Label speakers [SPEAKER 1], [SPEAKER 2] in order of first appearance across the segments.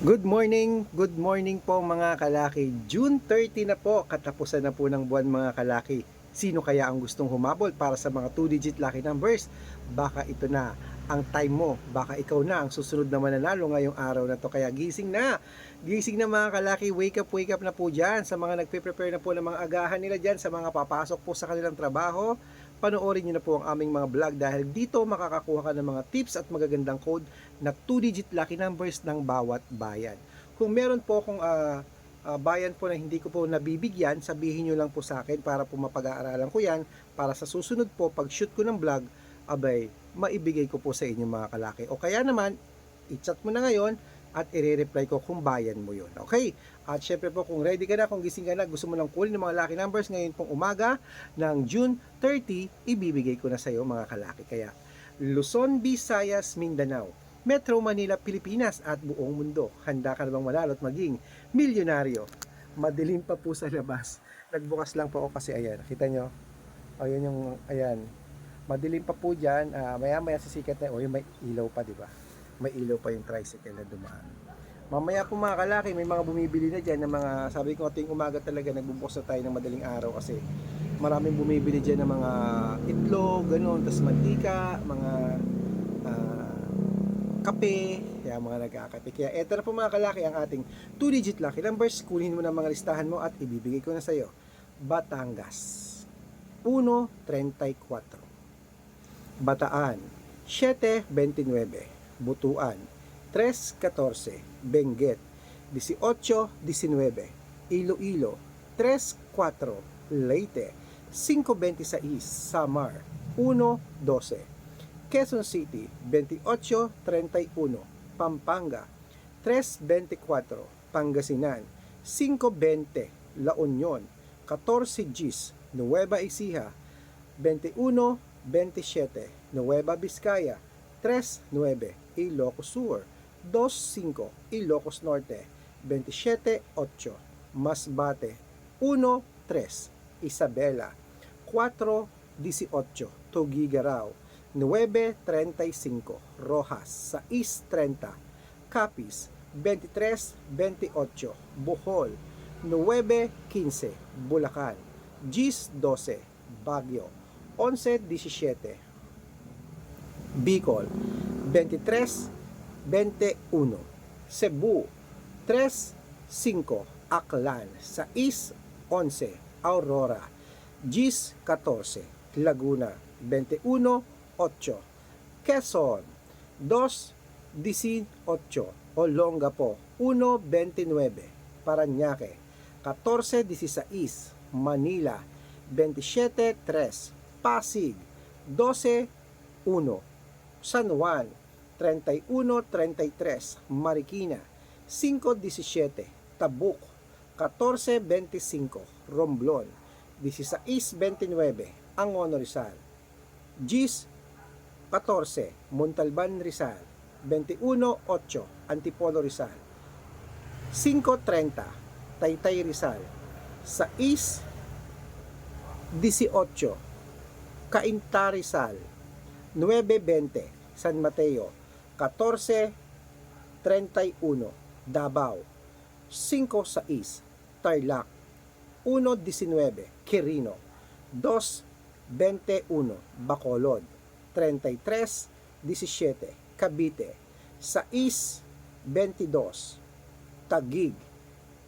[SPEAKER 1] Good morning, good morning po mga kalaki. June 30 na po, katapusan na po ng buwan mga kalaki. Sino kaya ang gustong humabol para sa mga 2-digit lucky numbers? Baka ito na ang time mo. Baka ikaw na ang susunod na mananalo ngayong araw na to. Kaya gising na. Gising na mga kalaki. Wake up, wake up na po dyan. Sa mga nagpe-prepare na po ng mga agahan nila dyan. Sa mga papasok po sa kanilang trabaho. Panoorin nyo na po ang aming mga vlog dahil dito makakakuha ka ng mga tips at magagandang code na 2-digit lucky numbers ng bawat bayan. Kung meron po akong ah, ah, bayan po na hindi ko po nabibigyan, sabihin nyo lang po sa akin para po mapag-aaralan ko yan para sa susunod po pag shoot ko ng vlog, abay, maibigay ko po sa inyo mga kalaki. O kaya naman, i-chat mo na ngayon at i-reply ko kung bayan mo yun. Okay? At syempre po kung ready ka na, kung gising ka na, gusto mo lang kunin ng mga lucky numbers ngayon pong umaga ng June 30, ibibigay ko na sa iyo mga kalaki. Kaya Luzon, Visayas, Mindanao, Metro Manila, Pilipinas at buong mundo. Handa ka na bang manalo at maging milyonaryo? Madilim pa po sa labas. Nagbukas lang po ako kasi ayan. Kita nyo? Ayan yung, ayan. Madilim pa po dyan. Ah, maya maya sisikat na. O yung may ilaw pa, di ba? May ilaw pa yung tricycle na dumaan. Mamaya po mga kalaki, may mga bumibili na dyan ng mga, sabi ko ating umaga talaga, nagbubukas na tayo ng madaling araw kasi maraming bumibili dyan ng mga itlog, ganun, tas mantika, mga ah, kape, kaya mga nagkakape. Kaya eto na po mga kalaki ang ating 2-digit lucky numbers. Kunin mo na mga listahan mo at ibibigay ko na sa iyo. Batangas 1.34 Bataan 7.29 Butuan. 3.14 Benguet. 18.19 Iloilo. 3.4 Leyte. 5.26 Samar. 1.12 Quezon City. 28.31 Pampanga. 3.24 Pangasinan. 5.20 La Union 14 Gis. Nueva Ecija. 21.27 Nueva Vizcaya 3.9 Ilocos Sur. 2.5 Ilocos Norte. 27.8 Masbate. 1.3 Isabela. 4.18 Tugigarao 9.35 Rojas. 6.30 Capiz. 23.28 Bohol. 9.15 Bulacan. 10.12 Baguio. 11.17 Bicol. 23.21 Cebu. 3.5 Aklan. 6.11 Aurora. 10.14 Laguna. 21.8 Quezon. 2.18 Olongapo. 1.29 Paranaque. 14.16 Manila. 27.3 Pasig. 12.1 San Juan 31.33 Marikina 5.17 Tabuk 14.25 Romblon 16.29 Angono Rizal Gis 14 Montalban Rizal 21.8 Antipolo Rizal 5.30 Taytay Rizal 6 18 Cainta Rizal 9.20 San Mateo 14.31 Davao. 5.6 Tarlac. 1.19 Quirino. 2.21 Bacolod. 33.17 Cavite. 6.22 Taguig.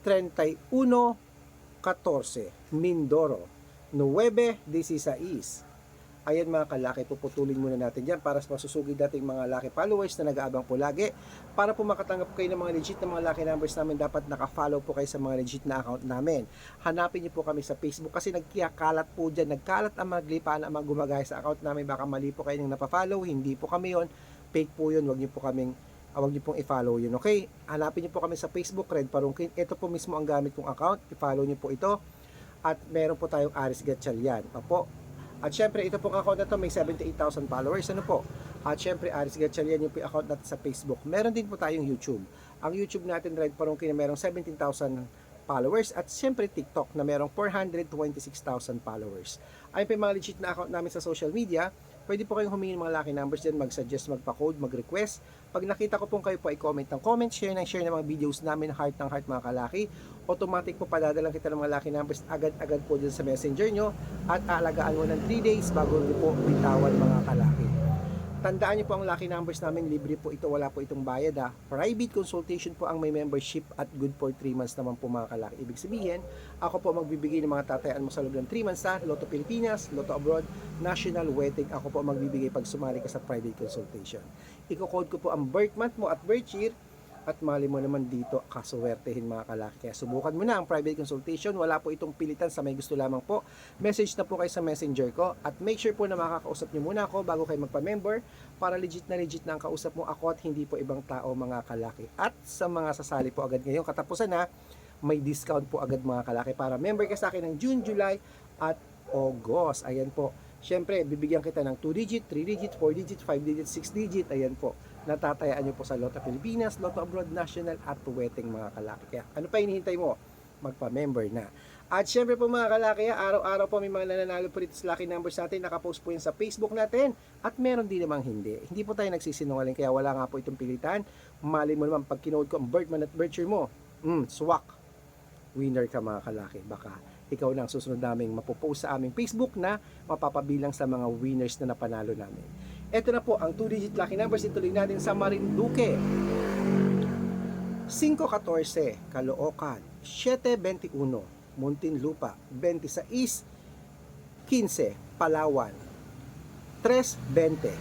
[SPEAKER 1] 31.14 Mindoro. 9.16 Ayan mga kalaki, puputulin muna natin dyan para masusugid natin mga laki followers na nag-aabang po lagi. Para po makatanggap kayo ng mga legit na mga laki numbers namin, dapat naka-follow po kayo sa mga legit na account namin. Hanapin niyo po kami sa Facebook kasi nagkiyakalat po dyan, nagkalat ang mga glipaan ang mga gumagaya sa account namin. Baka mali po kayo ng napafollow, hindi po kami yon fake po yun, wag niyo po kaming ah, wag niyo pong i-follow yun, okay? Hanapin niyo po kami sa Facebook, Red Parungkin. Ito po mismo ang gamit kong account. I-follow niyo po ito. At meron po tayong Aris Gatchalian. Opo, at syempre, ito pong account na to may 78,000 followers. Ano po? At syempre, Aris Gatchalian yung account natin sa Facebook. Meron din po tayong YouTube. Ang YouTube natin, Red Parungkin, na merong 17,000 followers. At syempre, TikTok na merong 426,000 followers. Ayun po yung mga legit na account namin sa social media. Pwede po kayong humingi ng mga lucky numbers dyan, mag-suggest, magpa-code, mag-request. Pag nakita ko pong kayo po ay comment ng comment, share ng share ng mga videos namin, heart ng heart mga kalaki. Automatic po padadalang kita ng mga lucky numbers agad-agad po dyan sa messenger nyo at aalagaan mo ng 3 days bago nyo po bitawan mga kalaki. Tandaan niyo po ang lucky numbers namin, libre po ito, wala po itong bayad ha. Private consultation po ang may membership at good for 3 months naman po mga kalaki. Ibig sabihin, ako po magbibigay ng mga tatayaan mo sa loob ng 3 months ha. Lotto Pilipinas, Lotto Abroad, National Wedding, ako po magbibigay pag sumali ka sa private consultation. Iko-code ko po ang birth month mo at birth year at mali mo naman dito kasuwertehin mga kalaki. Kaya subukan mo na ang private consultation. Wala po itong pilitan sa may gusto lamang po. Message na po kayo sa messenger ko at make sure po na makakausap nyo muna ako bago kayo magpa-member para legit na legit na ang kausap mo ako at hindi po ibang tao mga kalaki. At sa mga sasali po agad ngayon, katapusan na, may discount po agad mga kalaki para member ka sa akin ng June, July at August. Ayan po. Siyempre, bibigyan kita ng 2 digit, 3 digit, 4 digit, 5 digit, 6 digit. Ayan po. Natatayaan nyo po sa Lotto Pilipinas, Lotto Abroad National at Tuweteng mga kalaki. Kaya ano pa hinihintay mo? Magpa-member na. At syempre po mga kalaki, araw-araw po may mga nananalo po dito sa lucky numbers natin. Nakapost po yan sa Facebook natin. At meron din namang hindi. Hindi po tayo nagsisinungaling kaya wala nga po itong pilitan. Mali mo naman pag kinood ko ang birth month at birth year mo. Mm, swak. Winner ka mga kalaki. Baka ikaw lang susunod naming mapopost sa aming Facebook na mapapabilang sa mga winners na napanalo namin. Ito na po ang 2-digit lucky numbers. Ituloy natin sa Marinduque. 514 Caloocan. 721 Muntinlupa. 26 15 Palawan. 320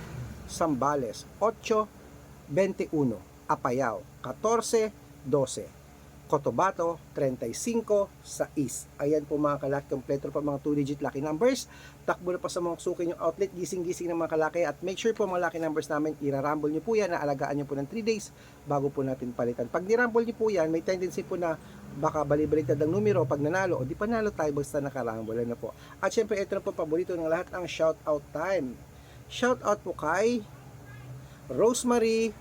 [SPEAKER 1] Sambales. 821 Apayao. 14 12 Cotabato 35 sa East. Ayan po mga kalaki, kompleto pa mga 2-digit lucky numbers. Takbo na pa sa mga suki yung outlet, gising-gising ng mga kalaki at make sure po mga lucky numbers namin, irarumble nyo po yan, naalagaan nyo po ng 3 days bago po natin palitan. Pag nirumble nyo po yan, may tendency po na baka balibaliktad ang numero pag nanalo o di panalo tayo basta nakarumble na po. At syempre ito na po paborito ng lahat ang shout out time. Shout out po kay Rosemary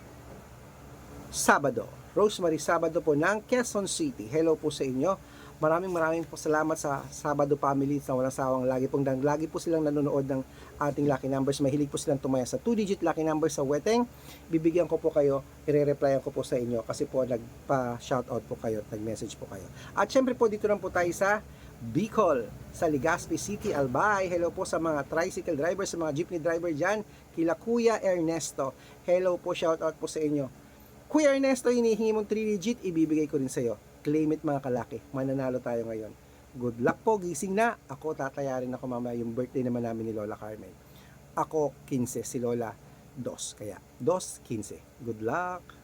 [SPEAKER 1] Sabado. Rosemary Sabado po ng Quezon City. Hello po sa inyo. Maraming maraming po salamat sa Sabado family sa walang sawang lagi pong dan lagi po silang nanonood ng ating lucky numbers. Mahilig po silang tumaya sa 2-digit lucky numbers sa Weteng. Bibigyan ko po kayo, ire-replyan ko po sa inyo kasi po nagpa-shoutout po kayo, nag-message po kayo. At syempre po dito lang po tayo sa Bicol, sa Legazpi City, Albay. Hello po sa mga tricycle driver, sa mga jeepney driver dyan. Kila Kuya Ernesto. Hello po, shoutout po sa inyo. Kuya Ernesto, hinihingi mong 3 digit, ibibigay ko rin sa'yo. Claim it mga kalaki. Mananalo tayo ngayon. Good luck po, gising na. Ako tatayarin ako mamaya yung birthday naman namin ni Lola Carmen. Ako 15, si Lola 2. Kaya 2, 15. Good luck!